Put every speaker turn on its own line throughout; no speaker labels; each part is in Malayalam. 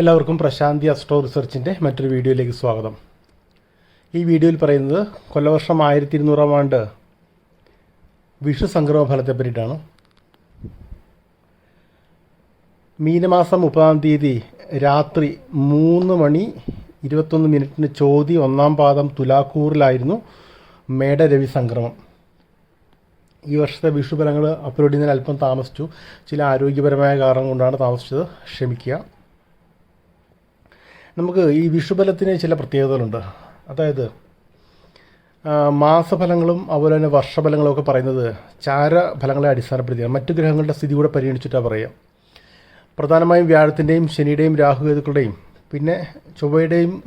എല്ലാവർക്കും പ്രശാന്തി അസ്ട്രോ റിസർച്ചിന്റെ മറ്റൊരു വീഡിയോയിലേക്ക് സ്വാഗതം. ഈ വീഡിയോയിൽ പറയുന്നത് കൊല്ലവർഷം ആയിരത്തി ഇരുന്നൂറാം ആണ്ട് വിഷു സംക്രമ ഫലത്തെ പറ്റിയിട്ടാണ്. മീനമാസം മുപ്പതാം തീയതി രാത്രി മൂന്ന് മണി ഇരുപത്തൊന്ന് മിനിറ്റിന് ചോതി ഒന്നാം പാദം തുലാക്കൂറിലായിരുന്നു മേടരവി സംക്രമം. ഈ വർഷത്തെ വിഷു വിഷുഫലങ്ങൾ അപ്ലോഡ് ചെയ്യുന്നതിന് അല്പം താമസിച്ചു. ചില ആരോഗ്യപരമായ കാരണം കൊണ്ടാണ് താമസിച്ചത്. ക്ഷമിക്കുക. നമുക്ക് ഈ വിഷുബലത്തിന് ചില പ്രത്യേകതകളുണ്ട്. അതായത് മാസഫലങ്ങളും അതുപോലെ തന്നെ വർഷഫലങ്ങളും ഒക്കെ പറയുന്നത് ചാരഫലങ്ങളെ അടിസ്ഥാനപ്പെടുത്തിയാണ്. മറ്റു ഗ്രഹങ്ങളുടെ സ്ഥിതി കൂടെ പരിഗണിച്ചിട്ടാണ് പറയുക. പ്രധാനമായും വ്യാഴത്തിന്റെയും ശനിയുടെയും രാഹുകേതുക്കളുടെയും പിന്നെ ചൊവ്വയുടെയും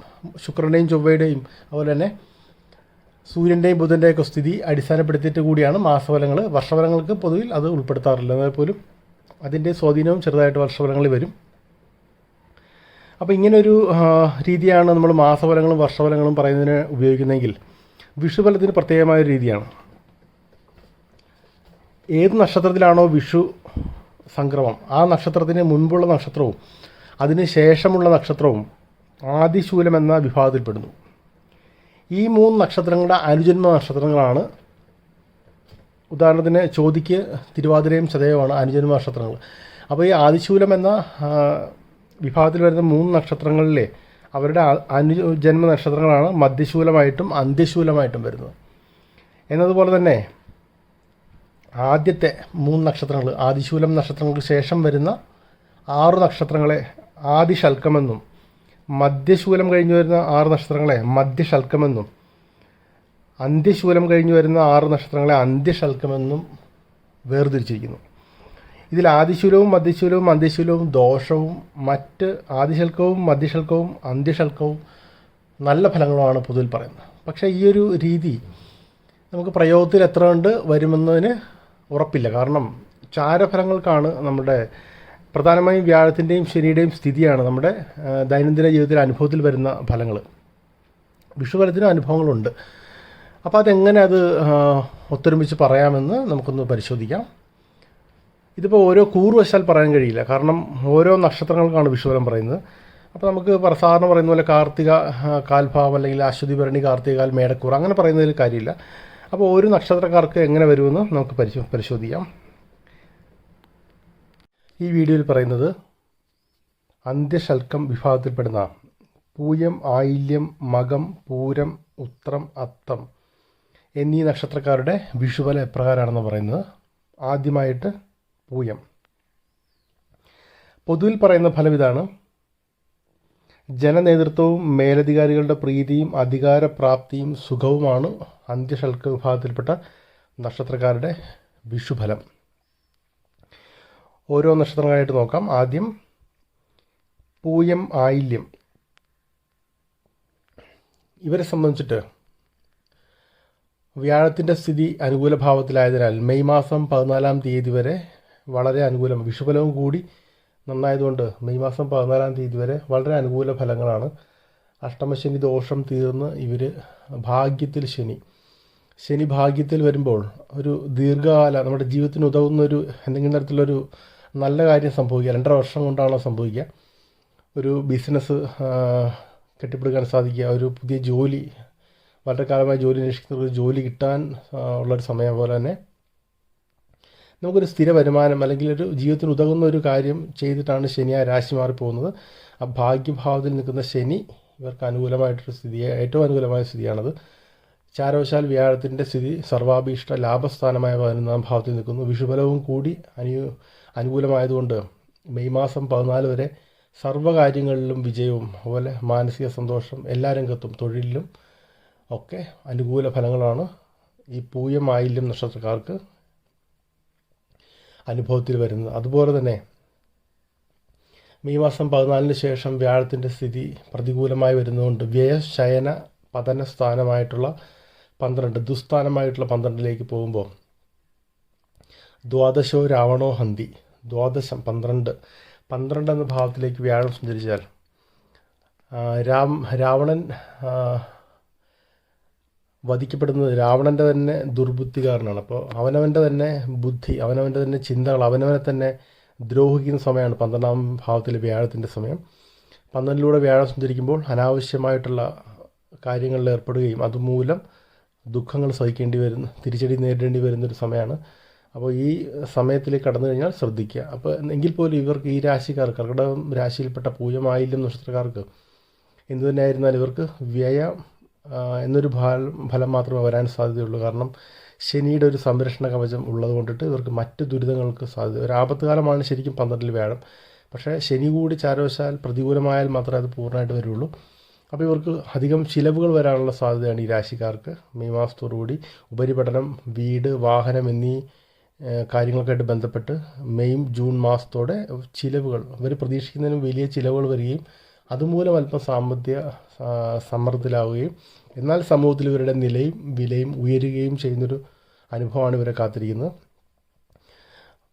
ശുക്രന്റെയും ചൊവ്വയുടെയും അതുപോലെ തന്നെ സൂര്യന്റെയും ബുധന്റെയൊക്കെ സ്ഥിതി അടിസ്ഥാനപ്പെടുത്തിയിട്ട് കൂടിയാണ് മാസഫലങ്ങൾ വർഷഫലങ്ങൾക്ക് പൊതുവിൽ അത് ഉൾപ്പെടുത്താറില്ല. എന്നാൽ പോലും അതിന്റെ സ്വാധീനവും ചെറുതായിട്ട് വർഷഫലങ്ങളിൽ വരും. അപ്പോൾ ഇങ്ങനൊരു രീതിയാണ് നമ്മൾ മാസഫലങ്ങളും വർഷഫലങ്ങളും പറയുന്നതിന് ഉപയോഗിക്കുന്നതെങ്കിൽ വിഷുഫലത്തിന് പ്രത്യേകമായ രീതിയാണ്. ഏത് നക്ഷത്രത്തിലാണോ വിഷു സംക്രമം ആ നക്ഷത്രത്തിന് മുൻപുള്ള നക്ഷത്രവും അതിന് ശേഷമുള്ള നക്ഷത്രവും ആദിശൂലം എന്ന വിഭാഗത്തിൽപ്പെടുന്നു. ഈ മൂന്ന് നക്ഷത്രങ്ങളുടെ അനുജന്മ നക്ഷത്രങ്ങളാണ്. ഉദാഹരണത്തിന് ചോദിക്ക് തിരുവാതിരയും ചതയവുമാണ് അനുജന്മ നക്ഷത്രങ്ങൾ. അപ്പോൾ ഈ ആദിശൂലം എന്ന വിഭാഗത്തിൽ വരുന്ന മൂന്ന് നക്ഷത്രങ്ങളിലെ അവരുടെ അനുജന്മ നക്ഷത്രങ്ങളാണ് മധ്യശൂലമായിട്ടും അന്ത്യശൂലമായിട്ടും വരുന്നത്. എന്നതുപോലെ തന്നെ ആദ്യത്തെ മൂന്ന് നക്ഷത്രങ്ങൾ ആദിശൂലം നക്ഷത്രങ്ങൾക്ക് ശേഷം വരുന്ന ആറ് നക്ഷത്രങ്ങളെ ആദിശൽക്കമെന്നും മധ്യശൂലം കഴിഞ്ഞു വരുന്ന ആറ് നക്ഷത്രങ്ങളെ മധ്യശൽക്കമെന്നും അന്ത്യശൂലം കഴിഞ്ഞു വരുന്ന ആറ് നക്ഷത്രങ്ങളെ അന്ത്യശൽക്കമെന്നും വേർതിരിച്ചിരിക്കുന്നു. ഇതിൽ ആദിശൂലവും മധ്യശൂലവും അന്ത്യശൂലവും ദോഷവും മറ്റ് ആദിശൽക്കവും മധ്യശൽക്കവും അന്ത്യശൽക്കവും നല്ല ഫലങ്ങളുമാണ് പൊതുവിൽ പറയുന്നത്. പക്ഷേ ഈ ഒരു രീതി നമുക്ക് പ്രയോഗത്തിൽ എത്ര കണ്ട് വരുമെന്നതിന് ഉറപ്പില്ല. കാരണം ചാരഫലങ്ങൾക്കാണ് നമ്മുടെ പ്രധാനമായും വ്യാഴത്തിന്റെയും ശനിയുടെയും സ്ഥിതിയാണ് നമ്മുടെ ദൈനംദിന ജീവിതത്തിലെ അനുഭവത്തിൽ വരുന്ന ഫലങ്ങൾ വിഷുഫലത്തിനും അനുഭവങ്ങളുണ്ട്. അപ്പോൾ അതെങ്ങനെ അത് ഒത്തൊരുമിച്ച് പറയാമെന്ന് നമുക്കൊന്ന് പരിശോധിക്കാം. ഇതിപ്പോൾ ഓരോ കൂറുവശാൽ പറയാൻ കഴിയില്ല. കാരണം ഓരോ നക്ഷത്രങ്ങൾക്കാണ് വിഷുവലം പറയുന്നത്. അപ്പോൾ നമുക്ക് സാധാരണ പറയുന്ന പോലെ കാർത്തിക കാൽഭാവം അല്ലെങ്കിൽ അശ്വതി ഭരണി കാർത്തികാൽ മേടക്കൂർ അങ്ങനെ പറയുന്നതിൽ കാര്യമില്ല. അപ്പോൾ ഓരോ നക്ഷത്രക്കാർക്ക് എങ്ങനെ വരുമെന്ന് നമുക്ക് പരിശോ പരിശോധിക്കാം. ഈ വീഡിയോയിൽ പറയുന്നത് അന്ത്യശൽക്കം വിഭാഗത്തിൽപ്പെടുന്ന പൂയം ആയില്യം മകം പൂരം ഉത്രം അത്തം എന്നീ നക്ഷത്രക്കാരുടെ വിഷുവല എപ്രകാരമാണെന്ന് പറയുന്നത് ആദ്യമായിട്ട് പൂയം. പൊതുവിൽ പറയുന്ന ഫലം ഇതാണ് ജനനേതൃത്വവും മേലധികാരികളുടെ പ്രീതിയും അധികാരപ്രാപ്തിയും സുഖവുമാണ് അന്ത്യശൽക്ക വിഭാഗത്തിൽപ്പെട്ട നക്ഷത്രക്കാരുടെ വിഷുഫലം. ഓരോ നക്ഷത്രങ്ങളായിട്ട് നോക്കാം. ആദ്യം പൂയം ആയില്യം. ഇവരെ സംബന്ധിച്ചിട്ട് വ്യാഴത്തിന്റെ സ്ഥിതി അനുകൂല ഭാവത്തിലായതിനാൽ മെയ് മാസം പതിനാലാം തീയതി വരെ വളരെ അനുകൂലം. വിഷുഫലവും കൂടി നന്നായതുകൊണ്ട് മെയ് മാസം പതിനാലാം തീയതി വരെ വളരെ അനുകൂല ഫലങ്ങളാണ്. അഷ്ടമശനി ദോഷം തീർന്ന് ഇവർ ഭാഗ്യത്തിൽ ശനി. ശനി ഭാഗ്യത്തിൽ വരുമ്പോൾ ഒരു ദീർഘകാല നമ്മുടെ ജീവിതത്തിന് ഉതകുന്ന ഒരു എന്തെങ്കിലും തരത്തിലൊരു നല്ല കാര്യം സംഭവിക്കുക. രണ്ടര വർഷം കൊണ്ടാണോ സംഭവിക്കുക. ഒരു ബിസിനസ് കെട്ടിപ്പിടുക്കാൻ സാധിക്കുക. ഒരു പുതിയ ജോലി വളരെ കാലമായി ജോലി അന്വേഷിക്കുന്ന ഒരു ജോലി കിട്ടാൻ ഉള്ളൊരു സമയം പോലെ തന്നെ നമുക്കൊരു സ്ഥിര വരുമാനം അല്ലെങ്കിൽ ഒരു ജീവിതത്തിന് ഉതകുന്ന ഒരു കാര്യം ചെയ്തിട്ടാണ് ശനി ആ രാശി മാറിപ്പോകുന്നത്. ആ ഭാഗ്യഭാവത്തിൽ നിൽക്കുന്ന ശനി ഇവർക്ക് അനുകൂലമായിട്ടൊരു സ്ഥിതി ഏറ്റവും അനുകൂലമായ സ്ഥിതിയാണത്. ചാരവശാൽ വ്യാഴത്തിന്റെ സ്ഥിതി സർവാഭീഷ്ട ലാഭസ്ഥാനമായ പതിനൊന്നാം ഭാവത്തിൽ നിൽക്കുന്നു. വിഷുബലവും കൂടി അനു അനുകൂലമായതുകൊണ്ട് മെയ് മാസം പതിനാല് വരെ സർവകാര്യങ്ങളിലും വിജയവും അതുപോലെ മാനസിക സന്തോഷം എല്ലാ രംഗത്തും തൊഴിലിലും ഒക്കെ അനുകൂല ഫലങ്ങളാണ് ഈ പൂയം ആയില്യം നക്ഷത്രക്കാർക്ക് അനുഭവത്തിൽ വരുന്നത്. അതുപോലെ തന്നെ മെയ് മാസം പതിനാലിന് ശേഷം വ്യാഴത്തിന്റെ സ്ഥിതി പ്രതികൂലമായി വരുന്നതുകൊണ്ട് വ്യയശയന പതന സ്ഥാനമായിട്ടുള്ള പന്ത്രണ്ട് ദുസ്ഥാനമായിട്ടുള്ള പന്ത്രണ്ടിലേക്ക് പോകുമ്പോൾ ദ്വാദശോ രാവണോ ഹന്തി ദ്വാദശം പന്ത്രണ്ട് പന്ത്രണ്ട് എന്ന ഭാവത്തിലേക്ക് വ്യാഴം സഞ്ചരിച്ചാൽ രാം രാവണൻ വധിക്കപ്പെടുന്നത് രാവണന്റെ തന്നെ ദുർബുദ്ധികാരനാണ്. അപ്പോൾ അവനവന്റെ തന്നെ ബുദ്ധി അവനവന്റെ തന്നെ ചിന്തകൾ അവനവനെ തന്നെ ദ്രോഹിക്കുന്ന സമയമാണ് പന്ത്രണ്ടാം ഭാവത്തിലെ വ്യാഴത്തിന്റെ സമയം. പന്ത്രണ്ടിലൂടെ വ്യാഴം സഞ്ചരിക്കുമ്പോൾ അനാവശ്യമായിട്ടുള്ള കാര്യങ്ങളിൽ ഏർപ്പെടുകയും അതുമൂലം ദുഃഖങ്ങൾ സഹിക്കേണ്ടി വരുന്ന തിരിച്ചടി നേരിടേണ്ടി വരുന്നൊരു സമയമാണ്. അപ്പോൾ ഈ സമയത്തിലേക്ക് കടന്നു കഴിഞ്ഞാൽ ശ്രദ്ധിക്കുക. അപ്പോൾ എങ്കിൽ പോലും ഇവർക്ക് ഈ രാശിക്കാർ കർക്കിടകം രാശിയിൽപ്പെട്ട പൂജമായില്യം നക്ഷത്രക്കാർക്ക് എന്തു തന്നെയായിരുന്നാലും ഇവർക്ക് വ്യയ എന്നൊരു ഫലം മാത്രമേ വരാൻ സാധ്യതയുള്ളൂ. കാരണം ശനിയുടെ ഒരു സംരക്ഷണ കവചം ഉള്ളത് കൊണ്ടിട്ട് ഇവർക്ക് മറ്റ് ദുരിതങ്ങൾക്ക് സാധ്യത ഒരു ആപത്ത് കാലമാണ് ശരിക്കും പന്ത്രണ്ടിൽ വ്യാഴം. പക്ഷേ ശനി കൂടി ചാരവശാൽ പ്രതികൂലമായാൽ മാത്രമേ അത് പൂർണമായിട്ട് വരുള്ളൂ. അപ്പോൾ ഇവർക്ക് അധികം ചിലവുകൾ വരാനുള്ള സാധ്യതയാണ് ഈ രാശിക്കാർക്ക്. മെയ് മാസത്തോടുകൂടി ഉപരിപഠനം വീട് വാഹനം എന്നീ കാര്യങ്ങൾക്കായിട്ട് ബന്ധപ്പെട്ട് മെയ് ജൂൺ മാസത്തോടെ ചിലവുകൾ അവർ പ്രതീക്ഷിക്കുന്നതിനും വലിയ ചിലവുകൾ വരികയും അതുമൂലം അല്പം സാമ്പത്തിക സമ്മർദ്ദത്തിലാവുകയും എന്നാൽ സമൂഹത്തിൽ ഇവരുടെ നിലയും വിലയും ഉയരുകയും ചെയ്യുന്നൊരു അനുഭവമാണ് ഇവരെ കാത്തിരിക്കുന്നത്.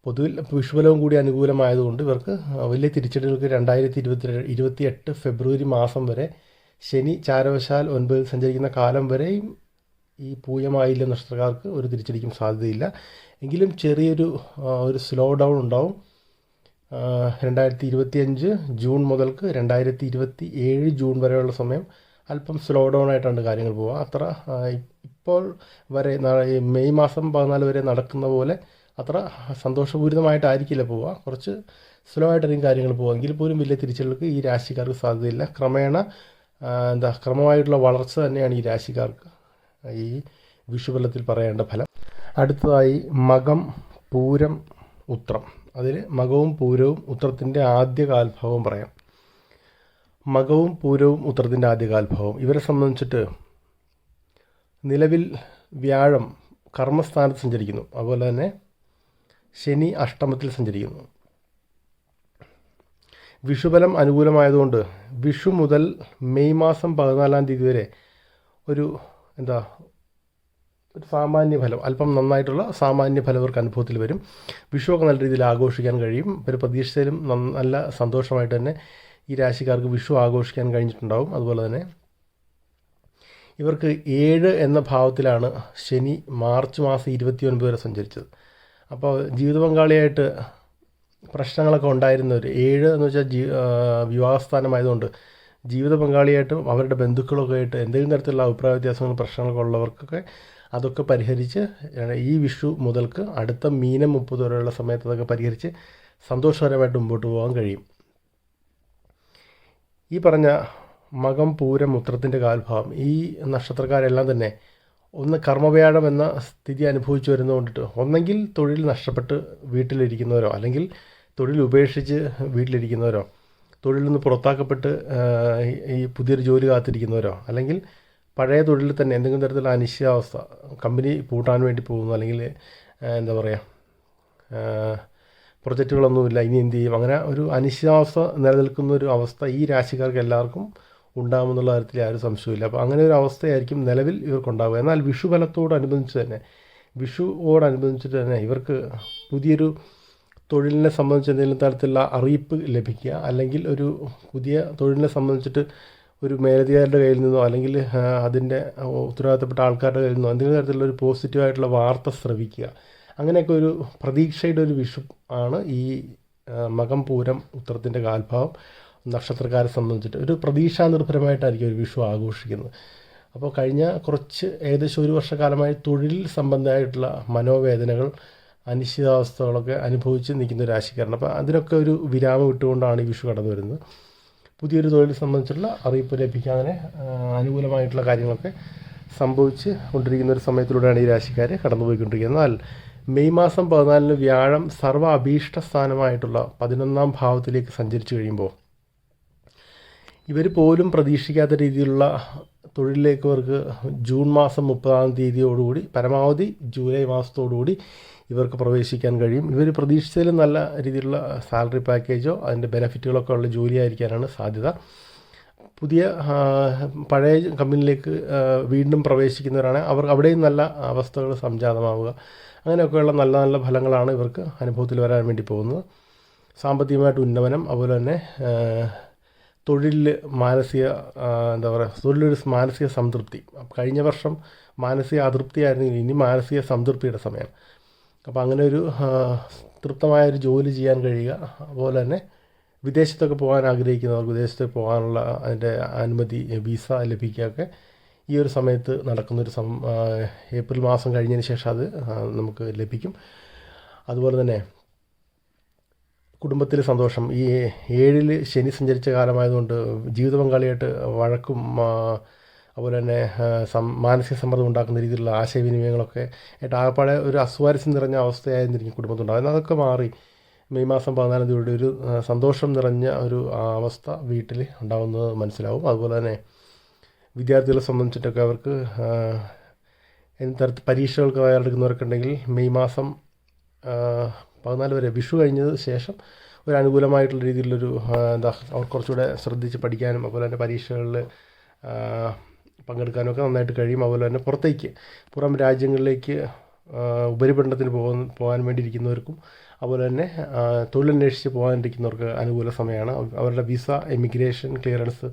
പൊതുവിൽ വിഷുബലവും കൂടി അനുകൂലമായതുകൊണ്ട് ഇവർക്ക് വലിയ തിരിച്ചടികൾക്ക് രണ്ടായിരത്തി ഇരുപത്തി ഇരുപത്തി എട്ട് ഫെബ്രുവരി മാസം വരെ ശനി ചാരവശാൽ ഒൻപതിൽ സഞ്ചരിക്കുന്ന കാലം വരെയും ഈ പൂയമായില്ല നക്ഷത്രക്കാർക്ക് ഒരു തിരിച്ചടിക്കും സാധ്യതയില്ല. എങ്കിലും ചെറിയൊരു ഒരു സ്ലോ ഡൗൺ ഉണ്ടാവും. രണ്ടായിരത്തി ഇരുപത്തി അഞ്ച് ജൂൺ മുതൽക്ക് രണ്ടായിരത്തി ഇരുപത്തി ഏഴ് ജൂൺ വരെയുള്ള സമയം അല്പം സ്ലോ ഡൗൺ ആയിട്ടാണ് കാര്യങ്ങൾ പോവുക. അത്ര ഇപ്പോൾ വരെ മെയ് മാസം പതിനാല് വരെ നടക്കുന്ന പോലെ അത്ര സന്തോഷപൂരിതമായിട്ടായിരിക്കില്ല പോവുക. കുറച്ച് സ്ലോ ആയിട്ടായിരിക്കും കാര്യങ്ങൾ പോവുക. എങ്കിൽ പോലും വലിയ തിരിച്ചടികൾക്ക് ഈ രാശിക്കാർക്ക് സാധ്യതയില്ല. ക്രമേണ എന്താ ക്രമമായിട്ടുള്ള വളർച്ച തന്നെയാണ് ഈ രാശിക്കാർക്ക് ഈ വിഷുബലത്തിൽ പറയേണ്ട ഫലം. അടുത്തതായി മകം പൂരം ഉത്രം. അതിൽ മകവും പൂരവും ഉത്രത്തിന്റെ ആദ്യ കാൽഭാവം പറയാം. മകവും പൂരവും ഉത്രത്തിന്റെ ആദ്യ കാൽഭാവം ഇവരെ സംബന്ധിച്ചിട്ട് നിലവിൽ വ്യാഴം കർമ്മസ്ഥാനത്ത് സഞ്ചരിക്കുന്നു. അതുപോലെ തന്നെ ശനി അഷ്ടമത്തിൽ സഞ്ചരിക്കുന്നു. വിഷുബലം അനുകൂലമായതുകൊണ്ട് വിഷു മുതൽ മെയ് മാസം പതിനാലാം തീയതി വരെ ഒരു എന്താ ഒരു സാമാന്യ ഫലം അല്പം നന്നായിട്ടുള്ള സാമാന്യ ഫലം അവർക്ക് അനുഭവത്തിൽ വരും. വിഷുവൊക്കെ നല്ല രീതിയിൽ ആഘോഷിക്കാൻ കഴിയും. ഒരു പ്രതീക്ഷിച്ചാലും നല്ല സന്തോഷമായിട്ട് തന്നെ ഈ രാശിക്കാർക്ക് വിഷു ആഘോഷിക്കാൻ കഴിഞ്ഞിട്ടുണ്ടാകും അതുപോലെ തന്നെ ഇവർക്ക് ഏഴ് എന്ന ഭാവത്തിലാണ് ശനി മാർച്ച് മാസം ഇരുപത്തി ഒൻപത് വരെ സഞ്ചരിച്ചത്. അപ്പോൾ ജീവിത പങ്കാളിയായിട്ട് പ്രശ്നങ്ങളൊക്കെ ഉണ്ടായിരുന്നവർ ഏഴ് എന്ന് വെച്ചാൽ ജീ വിവാഹസ്ഥാനമായതുകൊണ്ട് ജീവിത പങ്കാളിയായിട്ടും അവരുടെ ബന്ധുക്കളൊക്കെ ആയിട്ട് എന്തെങ്കിലും തരത്തിലുള്ള അഭിപ്രായ വ്യത്യാസങ്ങളും പ്രശ്നങ്ങളൊക്കെ ഉള്ളവർക്കൊക്കെ അതൊക്കെ പരിഹരിച്ച് ഈ വിഷു മുതൽക്ക് അടുത്ത മീനം മുപ്പത് വരെയുള്ള സമയത്ത് അതൊക്കെ പരിഹരിച്ച് സന്തോഷകരമായിട്ട് മുമ്പോട്ട് പോകാൻ കഴിയും. ഈ പറഞ്ഞ മകം പൂരം മുത്രത്തിന്റെ കാൽഭാവം ഈ നക്ഷത്രക്കാരെല്ലാം തന്നെ ഒന്ന് കർമ്മവ്യാഴം എന്ന സ്ഥിതി അനുഭവിച്ചു വരുന്നതുകൊണ്ടിട്ട് ഒന്നെങ്കിൽ തൊഴിൽ നഷ്ടപ്പെട്ട് വീട്ടിലിരിക്കുന്നവരോ അല്ലെങ്കിൽ തൊഴിൽ ഉപേക്ഷിച്ച് വീട്ടിലിരിക്കുന്നവരോ തൊഴിലിൽ നിന്ന് പുറത്താക്കപ്പെട്ട് ഈ പുതിയൊരു ജോലി കാത്തിരിക്കുന്നവരോ അല്ലെങ്കിൽ പഴയ തൊഴിലിൽ തന്നെ എന്തെങ്കിലും തരത്തിലുള്ള അനിശ്ചിതാവസ്ഥ കമ്പനി പൂട്ടാൻ വേണ്ടി പോകുന്നു അല്ലെങ്കിൽ എന്താ പറയുക പ്രൊജക്റ്റുകളൊന്നുമില്ല ഇനി എന്ത് ചെയ്യും? അങ്ങനെ ഒരു അനിശ്ചിതാവസ്ഥ നിലനിൽക്കുന്ന ഒരു അവസ്ഥ ഈ രാശിക്കാർക്ക് എല്ലാവർക്കും ഉണ്ടാകുമെന്നുള്ള കാര്യത്തിൽ ആരും സംശയമില്ല അപ്പോൾ അങ്ങനെ ഒരു അവസ്ഥയായിരിക്കും നിലവിൽ ഇവർക്കുണ്ടാവുക. എന്നാൽ വിഷു ഫലത്തോടനുബന്ധിച്ച് തന്നെ വിഷുവോടനുബന്ധിച്ചിട്ട് തന്നെ ഇവർക്ക് പുതിയൊരു തൊഴിലിനെ സംബന്ധിച്ച് എന്തെങ്കിലും തരത്തിലുള്ള അറിയിപ്പ് ലഭിക്കുക അല്ലെങ്കിൽ ഒരു പുതിയ തൊഴിലിനെ സംബന്ധിച്ചിട്ട് ഒരു മേലധികാരിയുടെ കയ്യിൽ നിന്നോ അല്ലെങ്കിൽ അതിന്റെ ഉത്തരവാദിത്തപ്പെട്ട ആൾക്കാരുടെ കയ്യിൽ നിന്നോ എന്തെങ്കിലും തരത്തിലുള്ള ഒരു പോസിറ്റീവായിട്ടുള്ള വാർത്ത ശ്രവിക്കുക അങ്ങനെയൊക്കെ ഒരു പ്രതീക്ഷയുടെ ഒരു വിഷു ആണ് ഈ മകം പൂരം ഉത്തരത്തിന്റെ കാൽഭാവം നക്ഷത്രക്കാരെ സംബന്ധിച്ചിട്ട്. ഒരു പ്രതീക്ഷാനിർഭരമായിട്ടായിരിക്കും ഒരു വിഷു ആഘോഷിക്കുന്നത്. അപ്പോൾ കഴിഞ്ഞ കുറച്ച് ഏകദേശം ഒരു വർഷക്കാലമായി തൊഴിൽ സംബന്ധമായിട്ടുള്ള മനോവേദനകൾ അനിശ്ചിതാവസ്ഥകളൊക്കെ അനുഭവിച്ച് നിൽക്കുന്ന രാശിക്കാരൻ. അപ്പോൾ അതിനൊക്കെ ഒരു വിരാമം ഇട്ടുകൊണ്ടാണ് ഈ വിഷു കടന്നു വരുന്നത് പുതിയൊരു തൊഴിൽ സംബന്ധിച്ചുള്ള അറിയിപ്പ് ലഭിക്കാൻ അങ്ങനെ അനുകൂലമായിട്ടുള്ള കാര്യങ്ങളൊക്കെ സംഭവിച്ച് കൊണ്ടിരിക്കുന്ന ഒരു സമയത്തിലൂടെയാണ് ഈ രാശിക്കാർ കടന്നുപോയിക്കൊണ്ടിരിക്കുന്നത്. എന്നാൽ മെയ് മാസം പതിനാലിന് വ്യാഴം സർവ അഭീഷ്ട സ്ഥാനമായിട്ടുള്ള പതിനൊന്നാം ഭാവത്തിലേക്ക് സഞ്ചരിച്ചു കഴിയുമ്പോൾ ഇവർ പോലും പ്രതീക്ഷിക്കാത്ത രീതിയിലുള്ള തൊഴിലിലേക്ക് ഇവർക്ക് ജൂൺ മാസം മുപ്പതാം തീയതിയോടുകൂടി പരമാവധി ജൂലൈ മാസത്തോടുകൂടി ഇവർക്ക് പ്രവേശിക്കാൻ കഴിയും. ഇവർ പ്രതീക്ഷിച്ചതിലും നല്ല രീതിയിലുള്ള സാലറി പാക്കേജോ അതിന്റെ ബെനഫിറ്റുകളൊക്കെ ഉള്ള ജോലിയായിരിക്കാനാണ് സാധ്യത. പുതിയ പഴയ കമ്പനിയിലേക്ക് വീണ്ടും പ്രവേശിക്കുന്നവരാണ്. അവർ അവിടെയും നല്ല അവസ്ഥകൾ സംജാതമാവുക. അങ്ങനെയൊക്കെയുള്ള നല്ല നല്ല ഫലങ്ങളാണ് ഇവർക്ക് അനുഭവത്തിൽ വരാൻ വേണ്ടി പോകുന്നത്. സാമ്പത്തികമായിട്ട് ഉന്നമനം അതുപോലെ തന്നെ തൊഴിലിൽ മാനസിക എന്താ പറയുക തൊഴിലൊരു മാനസിക സംതൃപ്തി. കഴിഞ്ഞ വർഷം മാനസിക അതൃപ്തിയായിരുന്നു ഇനി മാനസിക സംതൃപ്തിയുടെ സമയം. അപ്പോൾ അങ്ങനെ ഒരു തൃപ്തമായ ഒരു ജോലി ചെയ്യാൻ കഴിയുക. അതുപോലെ തന്നെ വിദേശത്തൊക്കെ പോകാൻ ആഗ്രഹിക്കുന്നവർക്ക് വിദേശത്ത് പോകാനുള്ള അതിന്റെ അനുമതി വിസ ലഭിക്കുകയൊക്കെ ഈ ഒരു സമയത്ത് നടക്കുന്നൊരു സം ഏപ്രിൽ മാസം കഴിഞ്ഞതിന് ശേഷം അത് നമുക്ക് ലഭിക്കും. അതുപോലെ തന്നെ കുടുംബത്തിൽ സന്തോഷം. ഈ ഏഴിൽ ശനി സഞ്ചരിച്ച കാലമായതുകൊണ്ട് ജീവിത പങ്കാളിയായിട്ട് വഴക്കും അതുപോലെ തന്നെ മാനസിക സമ്മർദ്ദം ഉണ്ടാക്കുന്ന രീതിയിലുള്ള ആശയവിനിമയങ്ങളൊക്കെ ആയിട്ട് ആകപ്പാടെ ഒരു അസ്വാരസ്യം നിറഞ്ഞ അവസ്ഥയായിരുന്നിരിക്കും കുടുംബത്തുണ്ടാകും അതൊക്കെ മാറി മെയ് മാസം പതിനാലാം തീയതിയുടെ ഒരു സന്തോഷം നിറഞ്ഞ ഒരു അവസ്ഥ വീട്ടിൽ ഉണ്ടാകുന്നത് മനസ്സിലാവും. അതുപോലെ തന്നെ വിദ്യാർത്ഥികളെ സംബന്ധിച്ചിട്ടൊക്കെ അവർക്ക് എന്ത് തരത്തിൽ പരീക്ഷകൾക്ക് തയ്യാറെടുക്കുന്നവർക്കുണ്ടെങ്കിൽ മെയ് മാസം പതിനാല് വരെ വിഷു കഴിഞ്ഞത് ശേഷം ഒരു അനുകൂലമായിട്ടുള്ള രീതിയിലുള്ളൊരു എന്താ അവർ കുറച്ചുകൂടെ ശ്രദ്ധിച്ച് പഠിക്കാനും അതുപോലെ തന്നെ പരീക്ഷകളിൽ ആ, പങ്കെടുക്കാനും ഒക്കെ നന്നായിട്ട് കഴിയും. അതുപോലെ തന്നെ പുറത്തേക്ക് പുറം രാജ്യങ്ങളിലേക്ക് ഉപരിപഠനത്തിന് പോകുന്ന പോകാൻ വേണ്ടിയിരിക്കുന്നവർക്കും അതുപോലെ തന്നെ തൊഴിലന്വേഷിച്ച് പോകാനിരിക്കുന്നവർക്ക് അനുകൂല സമയമാണ്. അവരുടെ വിസ എമിഗ്രേഷൻ ക്ലിയറൻസ്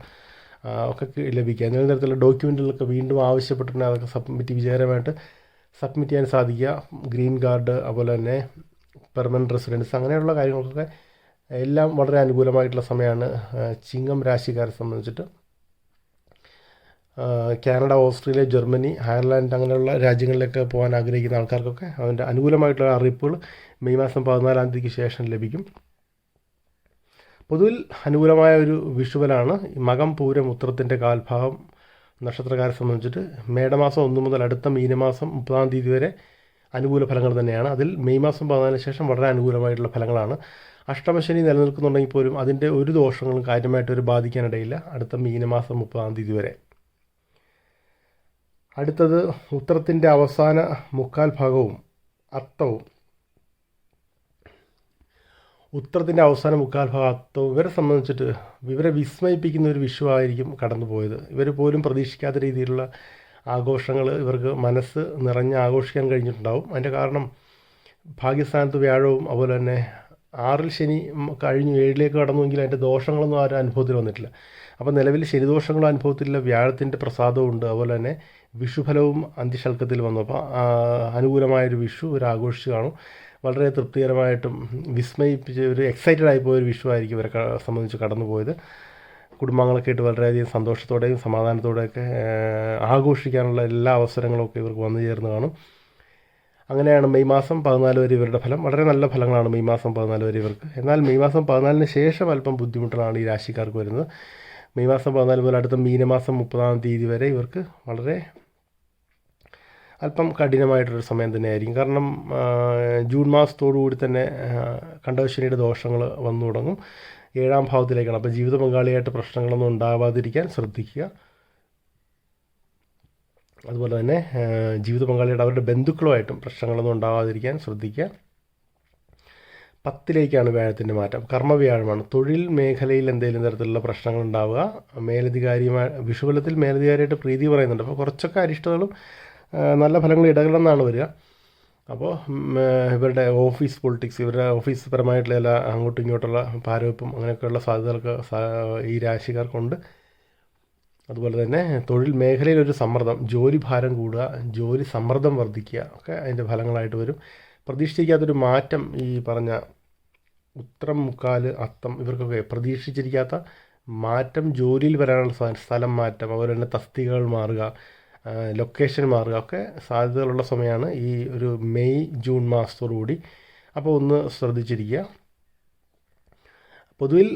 ഒക്കെ ലഭിക്കുക. എന്തെങ്കിലും തരത്തിലുള്ള ഡോക്യുമെന്റുകളൊക്കെ വീണ്ടും ആവശ്യപ്പെട്ടിട്ടുണ്ടെങ്കിൽ അതൊക്കെ സബ്മിറ്റ് വിജയകരമായിട്ട് സബ്മിറ്റ് ചെയ്യാൻ സാധിക്കുക. ഗ്രീൻ കാർഡ് അതുപോലെ തന്നെ പെർമനന്റ് റെസിഡൻസ് അങ്ങനെയുള്ള കാര്യങ്ങൾക്കൊക്കെ എല്ലാം വളരെ അനുകൂലമായിട്ടുള്ള സമയമാണ് ചിങ്ങം രാശിക്കാരെ സംബന്ധിച്ചിട്ട്. കാനഡ ഓസ്ട്രേലിയ ജർമ്മനി അയർലാൻഡ് അങ്ങനെയുള്ള രാജ്യങ്ങളിലേക്ക് പോകാൻ ആഗ്രഹിക്കുന്ന ആൾക്കാർക്കൊക്കെ അതിന്റെ അനുകൂലമായിട്ടുള്ള അറിയിപ്പുകൾ മെയ് മാസം പതിനാലാം തീയതിക്ക് ശേഷം ലഭിക്കും. പൊതുവിൽ അനുകൂലമായ ഒരു വിഷുവലാണ് മകം പൂരം ഉത്തരത്തിന്റെ കാൽഭാഗം നക്ഷത്രക്കാരെ സംബന്ധിച്ചിട്ട് മേടമാസം ഒന്ന് മുതൽ അടുത്ത മീനമാസം മുപ്പതാം തീയതി വരെ അനുകൂല ഫലങ്ങൾ തന്നെയാണ്. അതിൽ മെയ് മാസം പതിനാലിന് ശേഷം വളരെ അനുകൂലമായിട്ടുള്ള ഫലങ്ങളാണ്. അഷ്ടമശനി നിലനിൽക്കുന്നുണ്ടെങ്കിൽ പോലും അതിന്റെ ഒരു ദോഷങ്ങളും കാര്യമായിട്ട് ഒരു ബാധിക്കാനിടയില്ല അടുത്ത മീനമാസം മുപ്പതാം തീയതി വരെ. അടുത്തത് ഉത്തരത്തിന്റെ അവസാന മുക്കാൽ ഭാഗവും അത്തവും ഉത്തരത്തിന്റെ അവസാന മുക്കാൽ ഭാഗത്തോ ഇവരെ സംബന്ധിച്ചിട്ട് ഇവരെ വിസ്മയിപ്പിക്കുന്ന ഒരു വിഷുവായിരിക്കും കടന്നു പോയത് ഇവർ പോലും പ്രതീക്ഷിക്കാത്ത രീതിയിലുള്ള ആഘോഷങ്ങൾ ഇവർക്ക് മനസ്സ് നിറഞ്ഞ് ആഘോഷിക്കാൻ കഴിഞ്ഞിട്ടുണ്ടാവും. അതിന്റെ കാരണം ഭാഗ്യസ്ഥാനത്ത് വ്യാഴവും അതുപോലെ തന്നെ ആറിൽ ശനി കഴിഞ്ഞു ഏഴിലേക്ക് കടന്നുവെങ്കിൽ അതിന്റെ ദോഷങ്ങളൊന്നും ആരും അനുഭവത്തിൽ വന്നിട്ടില്ല. അപ്പോൾ നിലവിൽ ശനിദോഷങ്ങളും അനുഭവത്തിലില്ല വ്യാഴത്തിന്റെ പ്രസാദവും ഉണ്ട്. അതുപോലെ തന്നെ വിഷുഫലവും അന്ത്യശൽക്കത്തിൽ വന്നു അപ്പോൾ ആ, അനുകൂലമായൊരു വിഷു ഒരു ആഘോഷിച്ച് കാണും. വളരെ തൃപ്തികരമായിട്ടും വിസ്മയിപ്പിച്ച് ഒരു എക്സൈറ്റഡ് ആയിപ്പോയ പോയ ഒരു വിഷു ആയിരിക്കും ഇവരെ സംബന്ധിച്ച് കടന്നു പോയത് കുടുംബാംഗങ്ങളൊക്കെ ആയിട്ട് വളരെയധികം സന്തോഷത്തോടെയും സമാധാനത്തോടെയൊക്കെ ആഘോഷിക്കാനുള്ള എല്ലാ അവസരങ്ങളൊക്കെ ഇവർക്ക് വന്നു ചേർന്ന് കാണും. അങ്ങനെയാണ് മെയ് മാസം പതിനാല് വരെ ഇവരുടെ ഫലം. വളരെ നല്ല ഫലങ്ങളാണ് മെയ് മാസം പതിനാല് വരെ ഇവർക്ക്. എന്നാൽ മെയ് മാസം പതിനാലിന് ശേഷം അല്പം ബുദ്ധിമുട്ടുകളാണ് ഈ രാശിക്കാർക്ക് വരുന്നത്. മെയ് മാസം പതിനാല് മുതൽ അടുത്ത മീനമാസം മുപ്പതാം തീയതി വരെ ഇവർക്ക് വളരെ അല്പം കഠിനമായിട്ടൊരു സമയം തന്നെയായിരിക്കും. കാരണം ജൂൺ മാസത്തോടുകൂടി തന്നെ കണ്ടവശനിയുടെ ദോഷങ്ങൾ വന്നു തുടങ്ങും. ഏഴാം ഭാവത്തിലേക്കാണ്. അപ്പോൾ ജീവിത പങ്കാളിയായിട്ട് പ്രശ്നങ്ങളൊന്നും ഉണ്ടാവാതിരിക്കാൻ ശ്രദ്ധിക്കുക. അതുപോലെ തന്നെ ജീവിത പങ്കാളിയുടെ അവരുടെ ബന്ധുക്കളുമായിട്ടും പ്രശ്നങ്ങളൊന്നും ഉണ്ടാവാതിരിക്കാൻ ശ്രദ്ധിക്കുക. പത്തിലേക്കാണ് വ്യാഴത്തിന്റെ മാറ്റം. കർമ്മവ്യാഴമാണ്. തൊഴിൽ മേഖലയിൽ എന്തെങ്കിലും തരത്തിലുള്ള പ്രശ്നങ്ങൾ ഉണ്ടാവുക മേലധികാരിയുമായി വിഷുബലത്തിൽ മേലധികാരിയായിട്ട് പ്രീതി പറയുന്നുണ്ട്. അപ്പോൾ കുറച്ചൊക്കെ അരിഷ്ടതകളും നല്ല ഫലങ്ങൾ ഇടകളെന്നാണ് വരിക. അപ്പോൾ ഇവരുടെ ഓഫീസ് പൊളിറ്റിക്സ് ഇവരുടെ ഓഫീസ് പരമായിട്ടുള്ള എല്ലാ അങ്ങോട്ടും ഇങ്ങോട്ടുള്ള പാരവെപ്പും അങ്ങനെയൊക്കെയുള്ള സാധ്യതകൾക്ക് ഈ രാശിക്കാർക്കുണ്ട്. അതുപോലെ തന്നെ തൊഴിൽ മേഖലയിൽ ഒരു സമ്മർദ്ദം ജോലി ഭാരം കൂടുക ജോലി സമ്മർദ്ദം വർദ്ധിക്കുക ഒക്കെ അതിന്റെ ഫലങ്ങളായിട്ട് വരും. പ്രതീക്ഷിക്കാത്തൊരു മാറ്റം ഈ പറഞ്ഞ ഉത്രം മുക്കാൽ അത്തം ഇവർക്കൊക്കെ പ്രതീക്ഷിച്ചിരിക്കാത്ത മാറ്റം ജോലിയിൽ വരാനുള്ള സ്ഥലം മാറ്റം അതുപോലെ തന്നെ തസ്തികകൾ മാറുക ലൊക്കേഷൻ മാറുക ഒക്കെ സാധ്യതകളുള്ള സമയമാണ് ഈ ഒരു മെയ് ജൂൺ മാസത്തോടുകൂടി. അപ്പോൾ ഒന്ന് ശ്രദ്ധിച്ചിരിക്കുക. പൊതുവിൽ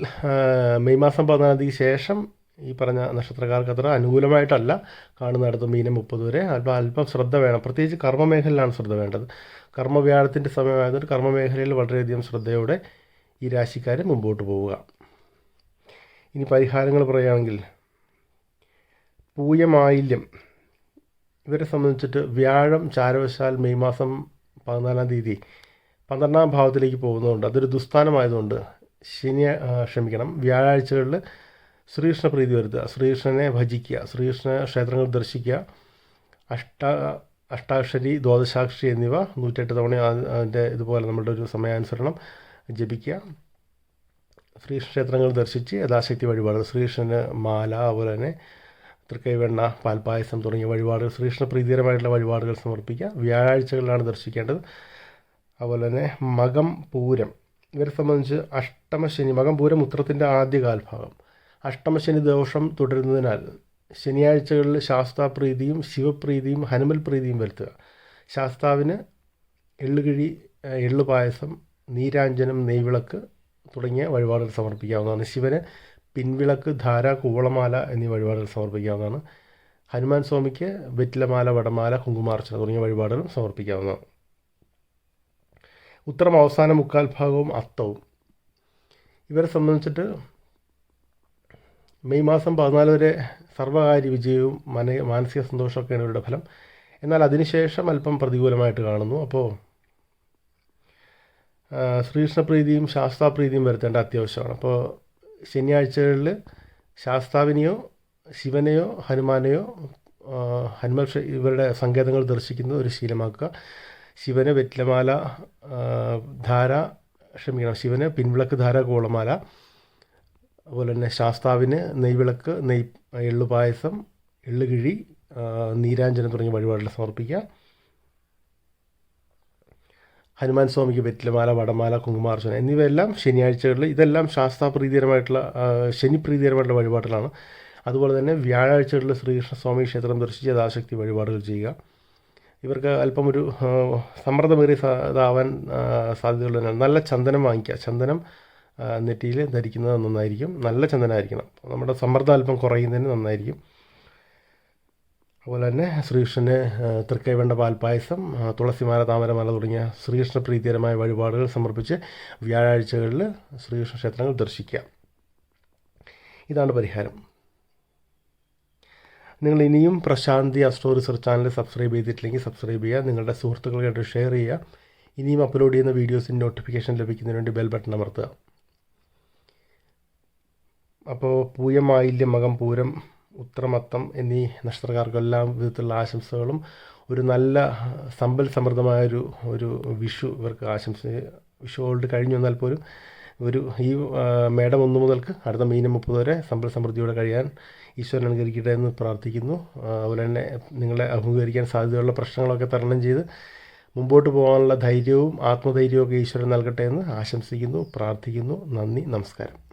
മെയ് മാസം പതിനാലാം തീയതി ശേഷം ഈ പറഞ്ഞ നക്ഷത്രക്കാർക്ക് അത്ര അനുകൂലമായിട്ടല്ല കാണുന്ന അടുത്ത മീനം മുപ്പത് വരെ. അല്പം അല്പം ശ്രദ്ധ വേണം. പ്രത്യേകിച്ച് കർമ്മമേഖലയിലാണ് ശ്രദ്ധ വേണ്ടത്. കർമ്മവ്യാഴത്തിന്റെ സമയമായതുകൊണ്ട് കർമ്മമേഖലയിൽ വളരെയധികം ശ്രദ്ധയോടെ ഈ രാശിക്കാർ മുമ്പോട്ട് പോവുക. ഇനി പരിഹാരങ്ങൾ പറയുകയാണെങ്കിൽ പൂയമായില്യം. ഇവരെ സംബന്ധിച്ചിട്ട് വ്യാഴം ചാരവശാൽ മെയ് മാസം പതിനാലാം തീയതി പന്ത്രണ്ടാം ഭാവത്തിലേക്ക് പോകുന്നതുകൊണ്ട് അതൊരു ദുസ്ഥാനമായതുകൊണ്ട് ശനി ക്ഷമിക്കണം. വ്യാഴാഴ്ചകളിൽ ശ്രീകൃഷ്ണ പ്രീതി വരുത്തുക ശ്രീകൃഷ്ണനെ ഭജിക്കുക ശ്രീകൃഷ്ണ ക്ഷേത്രങ്ങൾ ദർശിക്കുക അഷ്ട അഷ്ടാക്ഷരി ദ്വാദശാക്ഷരി എന്നിവ നൂറ്റെട്ട് തവണ അതിന്റെ ഇതുപോലെ നമ്മളുടെ ഒരു സമയാനുസരണം ജപിക്കുക. ശ്രീകൃഷ്ണ ക്ഷേത്രങ്ങൾ ദർശിച്ച് യഥാശക്തി വഴിപാടുകൾ ശ്രീകൃഷ്ണന് മാല അതുപോലെ തന്നെ തൃക്കൈവെണ്ണ പാൽപ്പായസം തുടങ്ങിയ വഴിപാടുകൾ ശ്രീകൃഷ്ണ പ്രീതികരമായിട്ടുള്ള വഴിപാടുകൾ സമർപ്പിക്കുക. വ്യാഴാഴ്ചകളിലാണ് ദർശിക്കേണ്ടത്. അതുപോലെ തന്നെ മകം പൂരം. ഇവരെ സംബന്ധിച്ച് അഷ്ട അഷ്ടമശനി മകം പൂരം ഉത്രത്തിന്റെ ആദ്യ കാൽഭാഗം അഷ്ടമശനി ദോഷം തുടരുന്നതിനാൽ ശനിയാഴ്ചകളിൽ ശാസ്താപ്രീതിയും ശിവപ്രീതിയും ഹനുമൽ പ്രീതിയും വരുത്തുക. ശാസ്താവിന് എള്ളുകിഴി എള്ളു പായസം നീരാഞ്ജനം നെയ്വിളക്ക് തുടങ്ങിയ വഴിപാടുകൾ സമർപ്പിക്കാവുന്നതാണ്. ശിവന് പിൻവിളക്ക് ധാര കൂവളമാല എന്നീ വഴിപാടുകൾ സമർപ്പിക്കാവുന്നതാണ്. ഹനുമാൻ സ്വാമിക്ക് വെറ്റിലമാല വടമാല കുങ്കുമാർച്ചന തുടങ്ങിയ വഴിപാടുകൾ സമർപ്പിക്കാവുന്നതാണ്. ഉത്തരം അവസാന മുക്കാൽ ഭാഗവും അത്തവും. ഇവരെ സംബന്ധിച്ചിട്ട് മെയ് മാസം പതിനാല് വരെ സർവകാര്യ വിജയവും മന മാനസിക സന്തോഷമൊക്കെയാണ് ഇവരുടെ ഫലം. എന്നാൽ അതിനുശേഷം അല്പം പ്രതികൂലമായിട്ട് കാണുന്നു. അപ്പോൾ ശ്രീകൃഷ്ണപ്രീതിയും ശാസ്താപ്രീതിയും വരുത്തേണ്ട അത്യാവശ്യമാണ്. അപ്പോൾ ശനിയാഴ്ചകളിൽ ശാസ്താവിനെയോ ശിവനെയോ ഹനുമാനെയോ ഹനുമൽ ഇവരുടെ സങ്കേതങ്ങൾ ദർശിക്കുന്നത് ഒരു ശീലമാക്കുക. ശിവന് വെറ്റിലമാല ധാര ക്ഷമിക്കണം ശിവന് പിൻവിളക്ക് ധാര കോളമാല അതുപോലെ തന്നെ ശാസ്താവിന് നെയ്വിളക്ക് നെയ് എള്ളു പായസം എള്ളുകിഴി കിഴി നീരാഞ്ജനം തുടങ്ങിയ വഴിപാടുകൾ സമർപ്പിക്കുക. ഹനുമാൻ സ്വാമിക്ക് വെറ്റിലമാല വടമാല കുങ്കുമാർച്ചന എന്നിവയെല്ലാം ശനിയാഴ്ചകളിൽ ഇതെല്ലാം ശാസ്താപ്രീതികരമായിട്ടുള്ള ആ, ശനിപ്രീതികരമായിട്ടുള്ള വഴിപാടുകളാണ്. അതുപോലെ തന്നെ വ്യാഴാഴ്ചകളിൽ ശ്രീകൃഷ്ണ സ്വാമി ക്ഷേത്രം ദർശിച്ച് യഥാശക്തി വഴിപാടുകൾ ചെയ്യുക. ഇവർക്ക് അല്പം ഒരു സമ്മർദ്ദമേറിയ ഇതാവാൻ സാധ്യതയുള്ളതിനാണ് നല്ല ചന്ദനം വാങ്ങിക്കുക. ചന്ദനം നെറ്റിയിൽ ധരിക്കുന്നത് നന്നായിരിക്കും. നല്ല ചന്ദനമായിരിക്കണം നമ്മുടെ സമ്മർദ്ദം അല്പം കുറയുന്നതിന് നന്നായിരിക്കും. അതുപോലെ തന്നെ ശ്രീകൃഷ്ണന് തൃക്കൈ വേണ്ട പാൽപ്പായസം തുളസിമാല താമരമാല തുടങ്ങിയ ശ്രീകൃഷ്ണ പ്രീതികരമായ വഴിപാടുകൾ സമർപ്പിച്ച് വ്യാഴാഴ്ചകളിൽ ശ്രീകൃഷ്ണ ക്ഷേത്രങ്ങൾ ദർശിക്കുക. ഇതാണ് പരിഹാരം. നിങ്ങൾ ഇനിയും Prashanthi astro research channel subscribe ചെയ്തിട്ടില്ലെങ്കിൽ സബ്സ്ക്രൈബ് ചെയ്യുക. നിങ്ങളുടെ സുഹൃത്തുക്കൾക്കായിട്ട് ഷെയർ ചെയ്യുക. ഇനിയും അപ്ലോഡ് ചെയ്യുന്ന വീഡിയോസിന്റെ നോട്ടിഫിക്കേഷൻ ലഭിക്കുന്നതിന് വേണ്ടി ബെൽ ബട്ടൺ അമർത്തുക. അപ്പോൾ പൂയം ആയില്യം മകം പൂരം ഉത്രമത്തം എന്നീ നക്ഷത്രക്കാർക്കെല്ലാം വിധത്തിലുള്ള ആശംസകളും ഒരു നല്ല സമ്പൽ സമൃദ്ധമായൊരു ഒരു വിഷു ഇവർക്ക് ആശംസ വിഷു ഓൾഡ് കഴിഞ്ഞു വന്നാൽ പോലും ഒരു ഈ മേടം ഒന്ന് മുതൽക്ക് അടുത്ത മീനം മുപ്പത് വരെ സമ്പൽ സമൃദ്ധിയോടെ കഴിയാൻ ഈശ്വരൻ അനുകരിക്കട്ടെ എന്ന് പ്രാർത്ഥിക്കുന്നു. അതുപോലെ തന്നെ നിങ്ങളെ അഭിമുഖീകരിക്കാൻ സാധ്യതയുള്ള പ്രശ്നങ്ങളൊക്കെ തരണം ചെയ്ത് മുമ്പോട്ട് പോകാനുള്ള ധൈര്യവും ആത്മധൈര്യവും ഒക്കെ ഈശ്വരൻ നൽകട്ടെ എന്ന് ആശംസിക്കുന്നു പ്രാർത്ഥിക്കുന്നു. നന്ദി നമസ്കാരം.